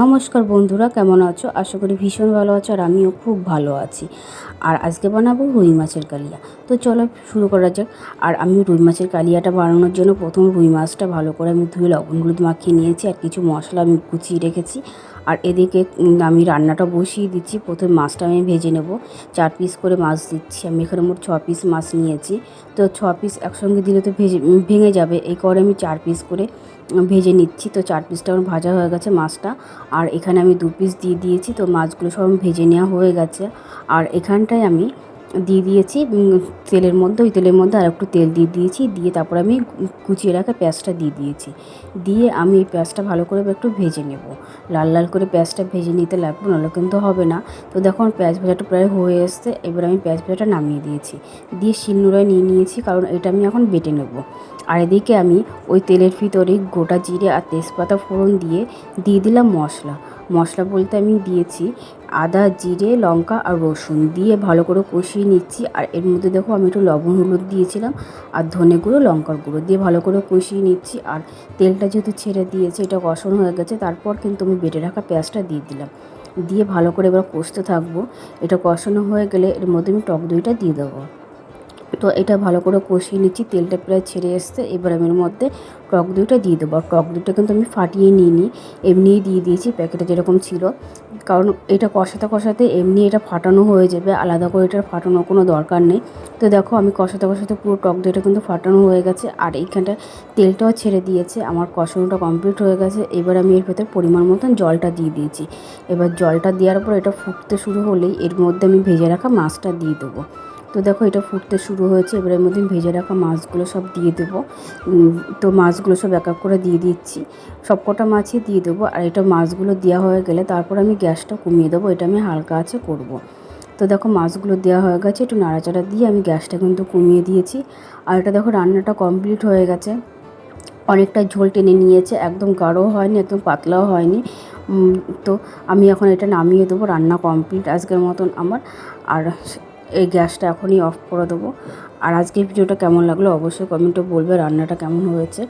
নমস্কার বন্ধুরা, কেমন আছো? আশা করি ভীষণ ভালো আছো আর আমিও খুব ভালো আছি। আর আজকে বানাবো রুই মাছের কালিয়া। তো চলো শুরু করা যাক। আর আমি রুই মাছের কালিয়াটা বানানোর জন্য প্রথম রুই মাছটা ভালো করে আমি ধুয়ে লবণ হলুদ মাখিয়ে নিয়েছি আর কিছু মশলা আমি কুচিয়ে রেখেছি। আর এদিকে আমি রান্নাটা বসিয়ে দিচ্ছি। প্রথমে মাছটা আমি ভেজে নেব। চার পিস করে মাছ দিচ্ছি। আমি এখানে মোট ছ পিস মাছ নিয়েছি। তো ছ পিস একসঙ্গে দিলে তো ভেজে ভেঙে যাবে। এই করে আমি চার পিস করে ভেজে নিচ্ছি। তো চার পিসটা আমার ভাজা হয়ে গেছে মাছটা। আর এখানে আমি দু পিস দিয়ে দিয়েছি। তো মাছগুলো সব ভেজে নেওয়া হয়ে গেছে। আর এখানটায় আমি দিয়ে দিয়েছি তেলের মধ্যে, ওই তেলের মধ্যে আর একটু তেল দিয়ে দিয়েছি, দিয়ে তারপর আমি কুচিয়ে রাখা পেঁয়াজটা দিয়ে দিয়েছি। দিয়ে আমি এই পেঁয়াজটা ভালো করে একটু ভেজে নেব। লাল লাল করে পেঁয়াজটা ভেজে নিতে লাগবে, নাহলে কিন্তু হবে না। তো দেখো আমার পেঁয়াজ ভাজাটা প্রায় হয়ে এসছে, এবার আমি পেঁয়াজ ভাজাটা নামিয়ে দিয়েছি। দিয়ে শিলনোড়ায় নিয়ে নিয়েছি, কারণ এটা আমি এখন বেটে নেব। আর এদিকে আমি ওই তেলের ভিতরে গোটা জিরে আর তেজপাতা ফোড়ন দিয়ে দিয়ে দিলাম মশলা। মশলা বলতে আমি দিয়েছি আদা, জিরে, লঙ্কা আর রসুন দিয়ে ভালো করে কষিয়ে নিচ্ছি। আর এর মধ্যে দেখো আমি একটু লবণ হলুদ দিয়েছিলাম আর ধনে গুঁড়ো, লঙ্কার গুঁড়ো দিয়ে ভালো করে কষিয়ে নিচ্ছি। আর তেলটা যেহেতু ছেড়ে দিয়েছে, এটা কষণ হয়ে গেছে, তারপর কিন্তু আমি বেটে রাখা পেঁয়াজটা দিয়ে দিলাম। দিয়ে ভালো করে এবার কষতে থাকব। এটা কষানো হয়ে গেলে এর মধ্যে আমি টক দইটা দিয়ে দেবো। তো এটা ভালো করে কষিয়ে নিচ্ছি, তেলটা প্রায় ছেড়ে এসছে। এবার আমি এর মধ্যে টক দইটা দিয়ে দেবো। আর টক দইটা কিন্তু আমি ফাটিয়ে নিয়ে নিই এমনিই দিয়ে দিয়েছি প্যাকেটে যেরকম ছিল। কারণ এটা কষাতে কষাতে এমনি এটা ফাটানো হয়ে যাবে, আলাদা করে এটার ফাটানোর কোনো দরকার নেই। তো দেখো আমি কষাতে কষাতে পুরো টক দইটা কিন্তু ফাটানো হয়ে গেছে। আর এইখানটা তেলটাও ছেড়ে দিয়েছে, আমার কষানোটা কমপ্লিট হয়ে গেছে। এবার আমি এর ভেতর পরিমাণ মতন জলটা দিয়ে দিয়েছি। এবার জলটা দেওয়ার পর এটা ফুটতে শুরু হলেই এর মধ্যে আমি ভেজে রাখা মাছটা দিয়ে দেবো। তো দেখো এটা ফুটতে শুরু হয়েছে, এবার এর মধ্যে ভেজে রাখা মাছগুলো সব দিয়ে দেবো। তো মাছগুলো সব এক এক করে দিয়ে দিচ্ছি। সব কটা মাছই দিয়ে দেবো আর এটা মাছগুলো দেওয়া হয়ে গেলে তারপর আমি গ্যাসটা কমিয়ে দেবো, এটা আমি হালকা আছে করব। তো দেখো মাছগুলো দেওয়া হয়ে গেছে, একটু নাড়াচাড়া দিয়ে আমি গ্যাসটা কিন্তু কমিয়ে দিয়েছি। আর এটা দেখো রান্নাটা কমপ্লিট হয়ে গেছে। অনেকটা ঝোল টেনে নিয়েছে, একদম গাঢ়ও হয়নি, একদম পাতলাও হয়নি। তো আমি এখন এটা নামিয়ে দেবো, রান্না কমপ্লিট আজকের মতন আমার। আর এই গ্যাসটা এখনই অফ করে দেবো। আর আজকে ভিডিওটা কেমন লাগল অবশ্যই কমেন্টে বলবে, রান্নাটা কেমন হয়েছে?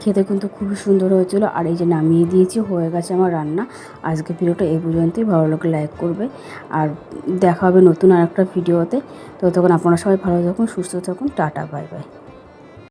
খেতে কিন্তু খুবই সুন্দর হয়েছিল। আর এই যে নামিয়ে দিয়েছি, হয়ে গেছে আমার রান্না। আজকে ভিডিওটা এই পর্যন্তই। ভালো লাগলে লাইক করবে। আর দেখা হবে নতুন আর একটা ভিডিওতে। তো তখন আপনারা সবাই ভালো থাকুন, সুস্থ থাকুন। Tata bye bye